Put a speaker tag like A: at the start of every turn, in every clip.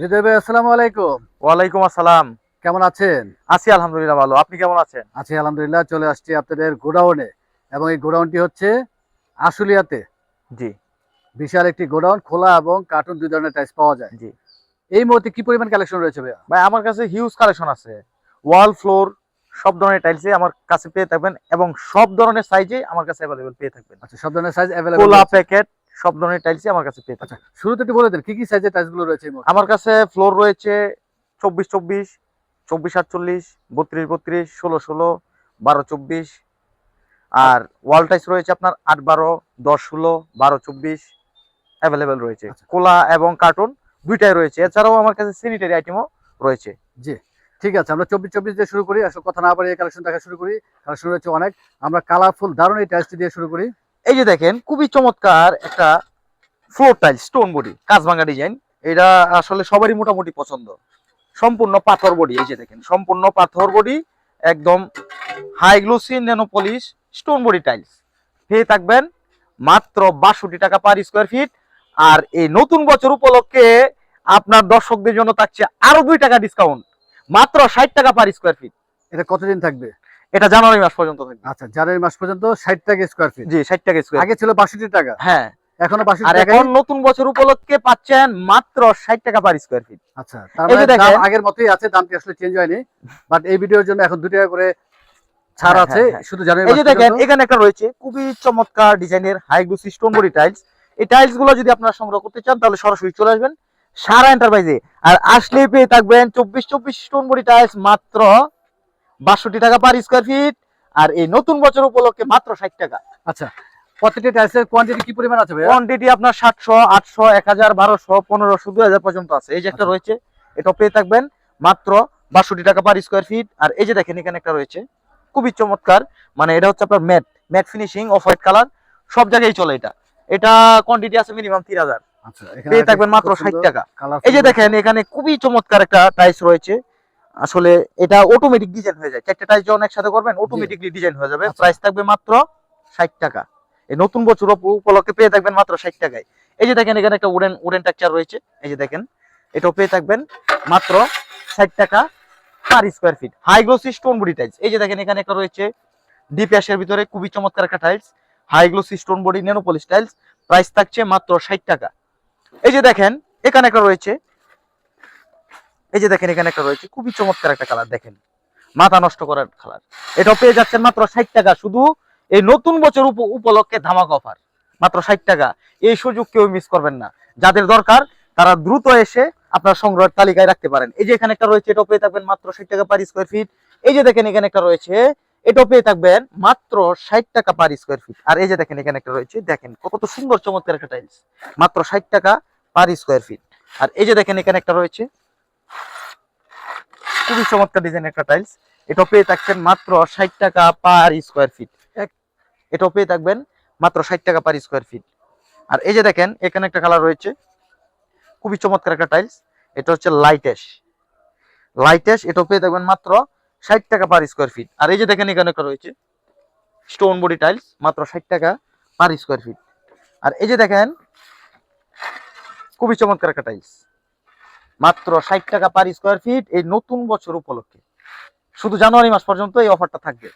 A: হৃদয় ভাই আসসালামু আলাইকুম।
B: ওয়ালাইকুম আসসালাম।
A: কেমন আছেন?
B: আছি আলহামদুলিল্লাহ ভালো। আপনি কেমন আছেন?
A: আছি আলহামদুলিল্লাহ চলে আসছি আপনাদের গোডাউনে। এবং এই গোডাউনটি হচ্ছে আশুলিয়াতে।
B: জি।
A: বিশাল একটি গোডাউন খোলা এবং কার্টুন দুই ধরনের টাইস পাওয়া যায়।
B: জি।
A: এই মুহূর্তে কি পরিমাণ কালেকশন রয়েছে ভাইয়া?
B: ভাই আমার কাছে হিউজ কালেকশন আছে। ওয়াল ফ্লোর সব ধরনের টাইলসে আমার কাছে পেয়ে থাকবেন এবং সব ধরনের সাইজে আমার কাছে অ্যাভেলেবেল পেয়ে থাকবেন।
A: আচ্ছা সব ধরনের সাইজ অ্যাভেলেবল
B: কোলা প্যাকেট সব ধরনের টাইলসে আমার কাছে পেয়ে
A: আচ্ছা শুরুতে একটু বলে দেন কি কি সাইজের টাইলসগুলো রয়েছে
B: আমার কাছে ফ্লোর রয়েছে চব্বিশ চব্বিশ চব্বিশ আটচল্লিশ বত্রিশ বত্রিশ ষোলো ষোলো বারো চব্বিশ। আর ওয়াল টাইস রয়েছে আপনার আট বারো দশ ষোলো বারো চব্বিশ অ্যাভেলেবেল রয়েছে।
A: আচ্ছা।
B: কোলা এবং কার্টুন দুইটাই রয়েছে। এছাড়াও আমার কাছে স্যানিটারি আইটেমও রয়েছে।
A: জি ঠিক আছে আমরা চব্বিশ চব্বিশ দিয়ে শুরু করি আসলে কথা না বাড়িয়ে কালেকশন দেখা শুরু করি। কালেকশন রয়েছে অনেক। আমরা কালারফুল দারুণ এই টাইলসটি দিয়ে শুরু করি।
B: এই যে দেখেন, খুবই চমৎকার একটা ফ্লোর টাইল স্টোন বডি কাজভাঙ্গা ডিজাইন এটা আসলে সবারই মোটামুটি পছন্দ। সম্পূর্ণ পাথর বডি এই যে দেখেন, সম্পূর্ণ পাথর বডি একদম high glossy nano stone body tiles পেয়ে থাকবেন, মাত্র বাষট্টি টাকা পার স্কোয়ার ফিট আর এই নতুন বছর উপলক্ষে আপনার দর্শকদের জন্য থাকছে আরও দুই টাকা ডিসকাউন্ট মাত্র ষাট টাকা পার স্কোয়ার ফিট
A: এটা কতদিন থাকবে?
B: এটা জানুয়ারি মাস পর্যন্ত থাকবে।
A: আচ্ছা জানুয়ারি মাস পর্যন্ত ষাট টাকা স্কোয়ার ফিট
B: জি ষাট টাকা স্কোয়ার
A: আগে ছিল বাষট্টি টাকা।
B: হ্যাঁ।
A: এখনও
B: আর
A: বাষট্টি টাকা
B: এখন নতুন বছর উপলক্ষে পাচ্ছেন মাত্র ষাট টাকা পার স্কোয়ার ফিট
A: আচ্ছা তার মানে দাম আগের মতোই আছে দামটি আসলে চেঞ্জ হয়নি। বাট এই ভিডিওর জন্য এখন দুই টাকা করে ছাড়
B: হ্যাঁ,
A: আছে
B: হ্যাঁ,
A: শুধু জানুয়ারি
B: এই যে দেখেন এখানে একটা রয়েছে খুবই চমৎকার ডিজাইনের high glossy stone body tiles এই টাইলসগুলো যদি আপনারা সংগ্রহ করতে চান তাহলে সরাসরি চলে আসবেন সারা এন্টারপ্রাইজে আর আসলে পেয়ে থাকবেন চব্বিশ চব্বিশ স্টোন বডি টাইলস মাত্র বাষট্টি টাকা পার স্কোয়ার ফিট আর এই নতুন বছর উপলক্ষে মাত্র ষাট টাকা।
A: আচ্ছা প্রত্যেকটি টাইলসের কোয়ান্টিটি কি পরিমাণ আছে
B: কোয়ান্টিটি আপনার সাতশো আটশো এক হাজার বারোশো পনেরোশো দুই হাজার পর্যন্ত আছে। এই যে একটা
A: আচ্ছা।
B: রয়েছে এটা পেয়ে থাকবেন মাত্র বাষট্টি টাকা পার স্কোয়ার ফিট আর এই যে দেখেন এখানে একটা রয়েছে খুবই চমৎকার মানে এটা হচ্ছে আপনার matte matte finishing off white colour সব জায়গায় চলে এটা। এটা কোয়ান্টিটি আছে মিনিমাম তিন হাজার।
A: আচ্ছা
B: পেয়ে থাকবেন মাত্র ষাট টাকা। এই যে দেখেন এখানে খুবই চমৎকার একটা টাইস রয়েছে। আসলে এটা অটোমেটিক ডিজাইন হয়ে যায়। চারটে টাইস যখন একসাথে করবেন অটোমেটিকলি ডিজাইন হয়ে যাবে।
A: আচ্ছা।
B: প্রাইস থাকবে মাত্র ষাট টাকা। এই নতুন বছর উপলক্ষে পেয়ে থাকবেন মাত্র ষাট টাকায়। এই যে দেখেন এখানে একটা উডেন উডেন টেক্সচার রয়েছে। এই যে দেখেন এটাও পেয়ে থাকবেন মাত্র ষাট টাকা per square feet high glossy stone body tiles এই যে দেখেন এখানে একটা রয়েছে ডিপ অ্যাশের ভিতরে খুবই চমৎকার একটা tiles high glossy stone body nano polish tiles price থাকছে মাত্র ষাট টাকা। এই যে দেখেন এখানে একটা রয়েছে এই যে দেখেন, এখানে একটা রয়েছে, খুবই চমৎকার একটা কালার দেখেন। মাথা নষ্ট করার কালার এটাও পেয়ে যাচ্ছেন মাত্র ষাট টাকা। শুধু এই নতুন বছর উপ- উপলক্ষে ধামাক অফার মাত্র ষাট টাকা। এই সুযোগ কেউ মিস করবেন না। যাদের দরকার, তারা দ্রুত এসে আপনার সংগ্রহের তালিকায় রাখতে পারেন। এই যে এখানে একটা রয়েছে, এটাও পেয়ে থাকবেন মাত্র ষাট টাকা পার স্কোয়ার ফিট এই যে দেখেন, এখানে একটা রয়েছে, এটাও পেয়ে থাকবেন মাত্র ষাট টাকা পার স্কোয়ার ফিট আর এই যে দেখেন, এখানে একটা রয়েছে, দেখেন, কত সুন্দর চমৎকার একটা টাইলস মাত্র ষাট টাকা পার স্কোয়ার ফিট আর এই যে দেখেন, এখানে একটা রয়েছে খুবই চমৎকার ডিজাইন একটা টাইলস এটা পেয়ে থাকছেন মাত্র ষাট টাকা পার স্কোয়ার ফিট এটা পেয়ে থাকবেন মাত্র ষাট টাকা পার স্কোয়ার ফিট আর এই যে দেখেন এখানে একটা কালার রয়েছে। খুবই চমৎকার একটা টাইলস এটা হচ্ছে লাইটেশ লাইটেশ এটা পেয়ে থাকবেন মাত্র ষাট টাকা পার স্কোয়ার ফিট আর এই যে দেখেন এখানে একটা রয়েছে স্টোন বডি টাইলস মাত্র ষাট টাকা পার স্কোয়ার ফিট আর এই যে দেখেন খুবই চমৎকার একটা টাইলস মাত্র ষাট টাকা পার স্কোয়ার ফিট এই নতুন বছর উপলক্ষে। শুধু জানুয়ারি মাস পর্যন্ত এই অফারটা থাকবে।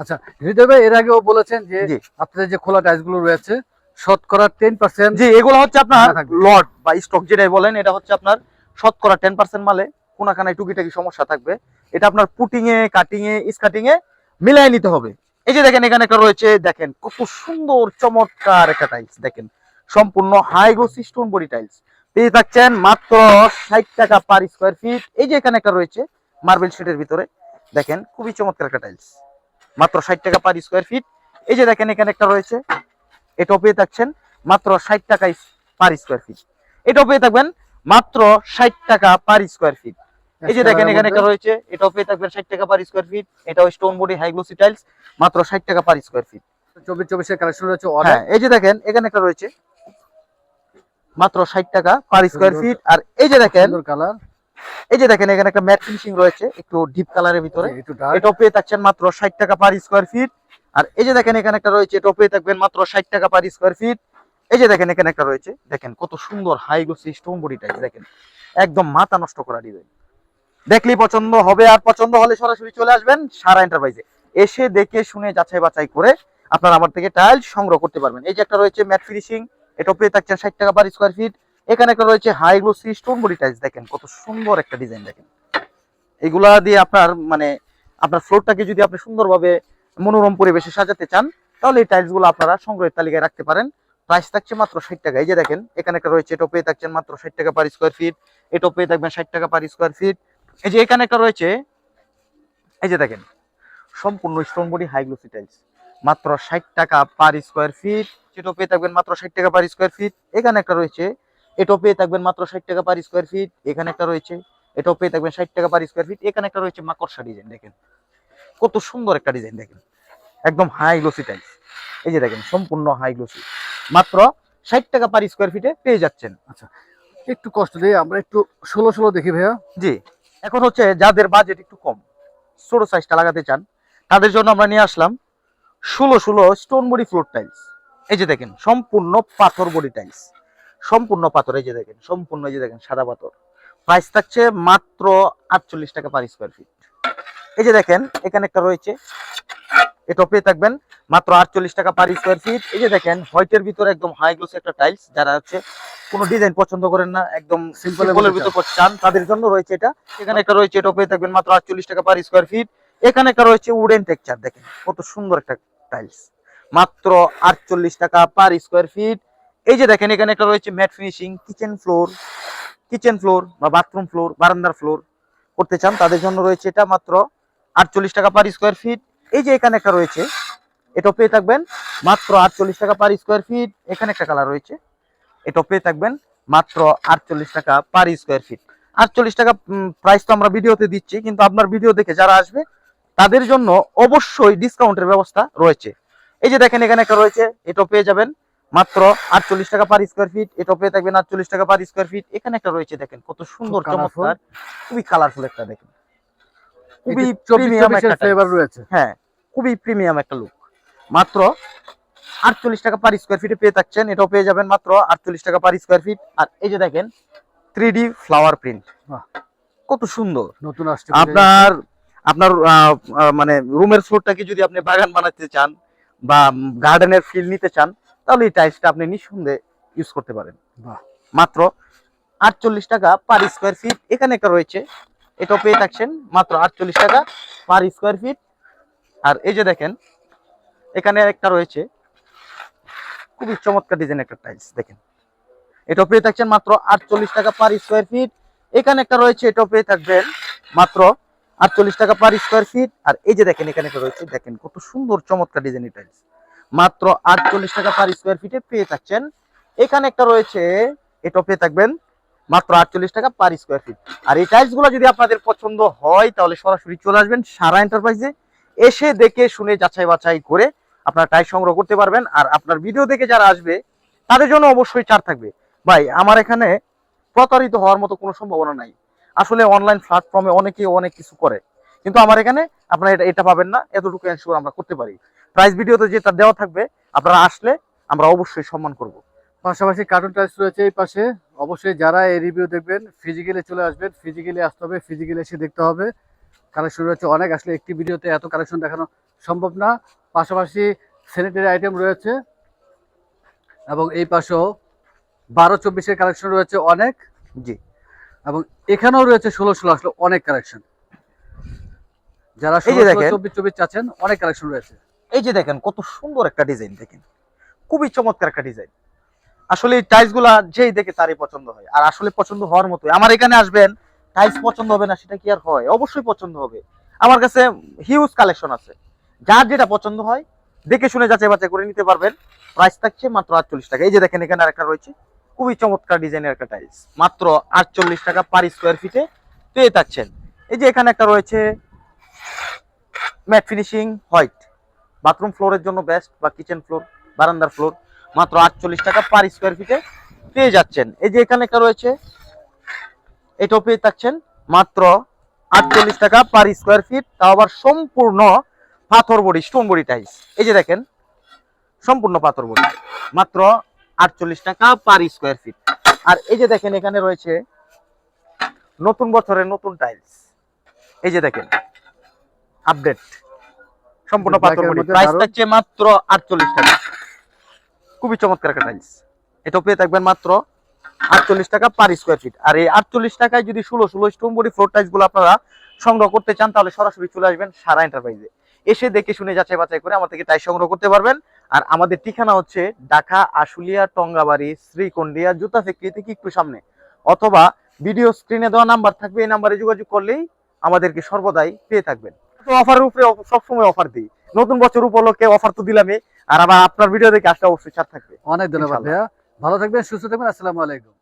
A: আচ্ছা হৃদয় ভাই এর আগেও বলেছেন যে আপনাদের যে খোলা টাইলসগুলো রয়েছে শতকরা টেন পার্সেন্ট
B: জি এগুলো হচ্ছে আপনার লট বা স্টক যেটাই বলেন এটা হচ্ছে আপনার শতকরা টেন পার্সেন্ট মালে কোনাখানায় টুকিটাকি সমস্যা থাকবে। এটা আপনার পুটিং এ কাটিং এ স্কাটিং এ মিলাই নিতে হবে। এই যে দেখেন এখানে একটা রয়েছে দেখেন কত সুন্দর চমৎকার একটা টাইলস দেখেন। সম্পূর্ণ high glossy stone body tiles পেয়ে থাকছেন মাত্র ষাট টাকা পার স্কোয়ার ফিট এই যে এখানে একটা রয়েছে মার্বেল শেডের ভিতরে দেখেন খুবই চমৎকার একটা টাইলস মাত্র ষাট টাকা পার স্কোয়ার ফিট এই যে দেখেন এখানে একটা রয়েছে এটাও পেয়ে থাকছেন মাত্র ষাট টাকা পার স্কোয়ার ফিট এটাও পেয়ে থাকবেন মাত্র ষাট টাকা পার স্কোয়ার ফিট এই যে দেখেন এখানে একটা রয়েছে এটাও পেয়ে থাকবেন ষাট টাকা পার স্কোয়ার ফিট এটাও stone body high glossy tiles মাত্র ষাট টাকা পার স্কোয়ার ফিট
A: চব্বিশ চব্বিশের কালেকশন রয়েছে
B: হ্যাঁ এই যে দেখেন এখানে একটা রয়েছে মাত্র ষাট টাকা পার স্কোয়ার ফিট আর এই যে দেখেন
A: কালার
B: এই যে দেখেন এখানে একটা ম্যাট ফিনিশিং রয়েছে একটু ডিপ কালারের ভিতরে। এটাও পেয়ে থাকছেন মাত্র ষাট টাকা পার স্কোয়ার ফিট আর এই যে দেখেন এখানে একটা রয়েছে এটাও পেয়ে থাকবেন মাত্র ষাট টাকা পার স্কোয়ার ফিট এই যে দেখেন এখানে একটা রয়েছে দেখেন কত সুন্দর high glossy stone body type দেখেন। একদম মাথা নষ্ট করা ডিজাইন দেখলেই পছন্দ হবে আর পছন্দ হলে সরাসরি চলে আসবেন সারা এন্টারপ্রাইজে এসে দেখে শুনে যাচাই বাছাই করে আপনারা আমার থেকে টাইলস সংগ্রহ করতে পারবেন। এই যে একটা রয়েছে ম্যাট ফিনিশিং এটাও পেয়ে থাকছেন ষাট টাকা পার স্কোয়ার ফিট এখানে একটা রয়েছে high glossy stone body tiles দেখেন কত সুন্দর একটা ডিজাইন দেখেন। এগুলা দিয়ে আপনার মানে আপনার ফ্লোরটাকে যদি আপনি সুন্দরভাবে মনোরম পরিবেশে সাজাতে চান, তাহলে এই টাইলসগুলো আপনারা সংগ্রহের তালিকায় রাখতে পারেন। প্রাইস থাকছে মাত্র ষাট টাকা। এই যে দেখেন, এখানে একটা রয়েছে, এটাও পেয়ে থাকছেন মাত্র ষাট টাকা পার স্কোয়ার ফিট এটাও পেয়ে থাকবেন ষাট টাকা পার স্কোয়ার ফিট এই যে এখানে একটা রয়েছে, এই যে দেখেন, সম্পূর্ণ stone body high glossy tiles মাত্র ষাট টাকা পার স্কোয়ার ফিট সেটাও পেয়ে থাকবেন মাত্র ষাট টাকা পার স্কোয়ার ফিট এখানে একটা রয়েছে। এটাও পেয়ে থাকবেন মাত্র ষাট টাকা পার স্কোয়ার ফিট এখানে একটা রয়েছে। এটাও পেয়ে থাকবেন ষাট টাকা পার স্কোয়ার ফিট এখানে একটা রয়েছে মাকড়সা ডিজাইন দেখেন। কত সুন্দর একটা ডিজাইন দেখেন। একদম হাই গ্লোসি টাইলস এই যে দেখেন সম্পূর্ণ হাই গ্লোসি মাত্র ষাট টাকা পার স্কোয়ার ফিটে পেয়ে যাচ্ছেন।
A: আচ্ছা একটু কষ্ট দিয়ে আমরা একটু ষোলো ষোলো দেখি ভাইয়া।
B: জি। এখন হচ্ছে যাদের বাজেট একটু কম ছোট সাইজটা লাগাতে চান তাদের জন্য আমরা নিয়ে আসলাম ষোলো ষোলো স্টোন বডি ফ্লোর টাইলস এই যে দেখেন সম্পূর্ণ পাথর বডি টাইলস সম্পূর্ণ পাথর এই যে দেখেন সম্পূর্ণ এই যে দেখেন সাদা পাথর। প্রাইস থাকছে মাত্র আটচল্লিশ টাকা পার স্কোয়ার ফিট এই যে দেখেন এখানে একটা রয়েছে। এটা পেয়ে থাকবেন মাত্র আটচল্লিশ টাকা পার স্কোয়ার ফিট এই যে দেখেন হোয়াইটের ভিতরে একদম হাই গ্লোস একটা টাইলস যারা হচ্ছে কোনো ডিজাইন পছন্দ করেন না একদম সিম্পলের ভিতর চান তাদের জন্য রয়েছে এটা। এখানে একটা রয়েছে এটা পেয়ে থাকবেন মাত্র আটচল্লিশ টাকা পার স্কোয়ার ফিট এখানে একটা রয়েছে উডেন টেক্সচার দেখেন কত সুন্দর একটা টাইলস মাত্র আটচল্লিশ টাকা পার স্কোয়ার ফিট এই যে দেখেন, এখানে একটা রয়েছে matte finishing kitchen floor kitchen floor বা বাথরুম ফ্লোর বারান্দার ফ্লোর করতে চান, তাদের জন্য রয়েছে এটা মাত্র আটচল্লিশ টাকা পার স্কোয়ার ফিট এই যে এখানে একটা রয়েছে এটা পেয়ে থাকবেন মাত্র আটচল্লিশ টাকা পার স্কোয়ার ফিট এখানে একটা কালার রয়েছে এটা পেয়ে থাকবেন মাত্র আটচল্লিশ টাকা পার স্কোয়ার ফিট আটচল্লিশ টাকা প্রাইস তো আমরা ভিডিওতে দিচ্ছি, কিন্তু আপনার ভিডিও দেখে যারা আসবে, তাদের জন্য অবশ্যই ডিসকাউন্টের ব্যবস্থা রয়েছে। এই যে দেখেন এখানে একটা রয়েছে এটা পেয়ে যাবেন। মাত্র আটচল্লিশ টাকা পার স্কোয়ার ফিট এটা পেয়ে থাকবেন আটচল্লিশ টাকা পার স্কোয়ার ফিট এখানে একটা রয়েছে দেখেন কত সুন্দর চমৎকার খুবই কালারফুল একটা দেখেন। খুবই প্রিমিয়াম একটা
A: ফ্লেভার রয়েছে।
B: হ্যাঁ খুবই প্রিমিয়াম একটা লুক মাত্র আটচল্লিশ টাকা পার স্কোয়ার ফিটে পেয়ে থাকছেন এটাও পেয়ে যাবেন মাত্র আটচল্লিশ টাকা পার স্কোয়ার ফিট আর এই যে দেখেন থ্রি ফ্লাওয়ার প্রিন্ট কত সুন্দর।
A: নতুন আসছে।
B: আপনার আপনার মানে রুমের ফ্লোরটাকে যদি আপনি বাগান বানাতে চান বা গার্ডেনের ফিল নিতে চান তাহলে এই টাইলসটা আপনি নিঃসন্দেহে ইউজ করতে পারেন। মাত্র আটচল্লিশ টাকা পার স্কোয়ার ফিট এখানে একটা রয়েছে এটাও পেয়ে থাকছেন মাত্র আটচল্লিশ টাকা পার স্কোয়ার ফিট আর এই যে দেখেন এখানে একটা রয়েছে খুবই চমৎকার ডিজাইন একটা টাইলস দেখেন। এটাও পেয়ে থাকছেন মাত্র আটচল্লিশ টাকা পার স্কোয়ার ফিট এখানে একটা রয়েছে এটাও পেয়ে থাকবেন মাত্র আটচল্লিশ টাকা পার স্কোয়ার ফিট আর এই যে দেখেন, এখানে রয়েছে, দেখেন কত সুন্দর, চমৎকার ডিজাইন টাইলস মাত্র আটচল্লিশ টাকা পার স্কোয়ার ফিটে পেয়ে থাকছেন এখানে একটা রয়েছে এটা পেয়ে থাকবেন, মাত্র আটচল্লিশ টাকা পার স্কোয়ার ফিট আর এই টাইলসগুলো যদি আপনাদের পছন্দ হয়, তাহলে সরাসরি চলে আসবেন সারা এন্টারপ্রাইজে এসে দেখে শুনে যাচাই বাছাই করে আপনার টাইলস সংগ্রহ করতে পারবেন। আর আপনার ভিডিও দেখে যারা আসবে, তাদের জন্য অবশ্যই চার থাকবে। ভাই, আমার এখানে প্রতারিত হওয়ার মতো কোনো সম্ভাবনা নাই। আসলে অনলাইন প্ল্যাটফর্মে অনেকেই অনেক কিছু করে। কিন্তু আমার এখানে আপনারা এটা এটা পাবেন না এতটুকু এনশিওর আমরা করতে পারি। প্রাইস ভিডিওতে যেটা দেওয়া থাকবে আপনারা আসলে আমরা অবশ্যই সম্মান করব।
A: পাশাপাশি কার্টুন টাইলস রয়েছে এই পাশে। অবশ্যই যারা এই রিভিউ দেখবেন ফিজিক্যালি চলে আসবেন ফিজিক্যালি আসতে হবে ফিজিক্যালি এসে দেখতে হবে। কালেকশন রয়েছে অনেক আসলে একটি ভিডিওতে এত কালেকশন দেখানো সম্ভব না। পাশাপাশি স্যানিটারি আইটেম রয়েছে। এবং এই পাশেও বারো চব্বিশের কালেকশন রয়েছে অনেক।
B: জি।
A: এবং এখানেও রয়েছে ষোলো ষোলো আসলে অনেক কালেকশন যারা। চব্বিশ চব্বিশ চাচ্ছেন অনেক কালেকশন রয়েছে।
B: এই যে দেখেন কত সুন্দর একটা ডিজাইন দেখেন। খুবই চমৎকার একটা ডিজাইন আসলে এই টাইলসগুলা যেই দেখে তারই পছন্দ হয়। আর আসলে পছন্দ হওয়ার মতো আমার এখানে আসবেন টাইলস পছন্দ হবে না সেটা কি আর হয়? অবশ্যই পছন্দ হবে। আমার কাছে হিউজ কালেকশন আছে। যার যেটা পছন্দ হয় দেখে শুনে যাচাই বাছাই করে নিতে পারবেন। প্রাইস থাকছে মাত্র আটচল্লিশ টাকা। এই যে দেখেন এখানে আরেকটা রয়েছে। খুবই চমৎকার ডিজাইনের একটা টাইলস মাত্র আটচল্লিশ টাকা পার স্কোয়ার ফিটে পেয়ে থাকছেন। এই যে এখানে একটা রয়েছে ম্যাট ফিনিশিং হোয়াইট বাথরুম ফ্লোরের জন্য বেস্ট বা কিচেন ফ্লোর বারান্দার ফ্লোর মাত্র আটচল্লিশ টাকা পার স্কোয়ার ফিটে পেয়ে যাচ্ছেন। এই যে এখানে একটা রয়েছে, এটাও পেয়ে থাকছেন। মাত্র আটচল্লিশ টাকা পার স্কোয়ার ফিট তাও আবার সম্পূর্ণ পাথর বডি স্টোন বডি টাইস এই যে দেখেন, সম্পূর্ণ পাথর বডি। মাত্র আটচল্লিশ টাকা পার স্কোয়ার ফিট আর এই যে দেখেন এখানে রয়েছে নতুন বছরের নতুন টাইলস এই যে দেখেন আপডেট সম্পূর্ণ পাথর প্রাইস থাকছে মাত্র আটচল্লিশ টাকা। খুবই চমৎকার একটা টাইলস এটাও পেয়ে থাকবেন মাত্র আটচল্লিশ টাকা পার স্কোয়ার ফিট আর এই আটচল্লিশ টাকায় যদি ষোলো ষোলো স্টোন বডি ফ্লোর টাইলসগুলো আপনারা সংগ্রহ করতে চান তাহলে সরাসরি চলে আসবেন সারা এন্টারপ্রাইজে এসে দেখে শুনে যাচাই বাছাই করে আমার থেকে সংগ্রহ করতে পারবেন। আর আমাদের ঠিকানা হচ্ছে ঢাকা আশুলিয়া টঙ্গাবাড়ি শ্রীকন্ডিয়া জুতা ফ্যাক্টরি থেকে একটু সামনে। অথবা ভিডিও স্ক্রিনে দেওয়া নাম্বার থাকবে এই নাম্বারে যোগাযোগ করলেই আমাদেরকে সর্বদাই পেয়ে থাকবেন। তো অফারের উপরে সবসময় অফার দিই। নতুন বছর উপলক্ষে অফার তো দিলামই আর আবার আপনার ভিডিও দেখে আসলে অবশ্যই ছাড় থাকবে।
A: অনেক ধন্যবাদ ভাইয়া। ভালো থাকবেন সুস্থ থাকবেন আসসালামু আলাইকুম।